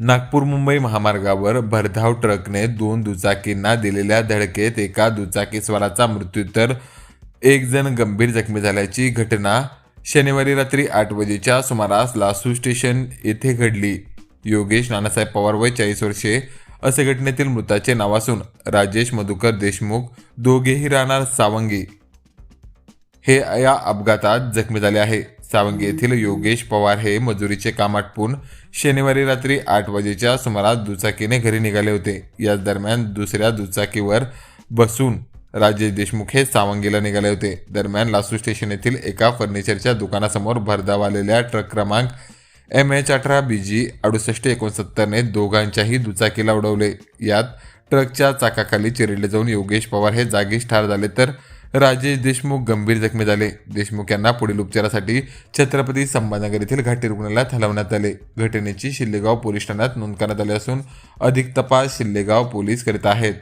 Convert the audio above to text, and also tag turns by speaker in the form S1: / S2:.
S1: नागपूर मुंबई महामार्गावर भरधाव ट्रकने दोन दुचाकींना दिलेल्या धडकेत एका दुचाकीस्वाराचा मृत्यू तर एक जण गंभीर जखमी झाल्याची घटना शनिवारी रात्री आठ वाजेच्या सुमारास लासू स्टेशन येथे घडली. योगेश नानासाहेब पवार वय चाळीस वर्षे असे घटनेतील मृताचे नाव असून राजेश मधुकर देशमुख दोघेही राहणार सावंगी. हे या अपघातात जखमी झाले आहे. सावंगी येथील योगेश पवार हे मजुरीचे काम आटपून शनिवारी रात्री आठ वाजेच्या सुमारास दुचाकीने घरी निघाले होते. याच दरम्यान दुसऱ्या दुचाकीवर बसून राजेश देशमुख हे सावंगीला निघाले होते. दरम्यान लासू स्टेशन येथील एका फर्निचरच्या दुकानासमोर भरधाव आलेल्या ट्रक क्रमांक एम एच अठरा बी जी अडुसष्ट एकोणसत्तरने दोघांच्याही दुचाकीला उडवले. यात ट्रकच्या चाकाखाली चिरडले जाऊन योगेश पवार हे जागीच ठार झाले तर राजेश देशमुख गंभीर जखमी झाले. देशमुख यांना पुढील उपचारासाठी छत्रपती संभाजीनगर येथील घाटी रुग्णालयात हलवण्यात आले. घटनेची शिल्लेगाव पोलीस ठाण्यात नोंद करण्यात आली असून अधिक तपास शिल्लेगाव पोलीस करीत आहेत.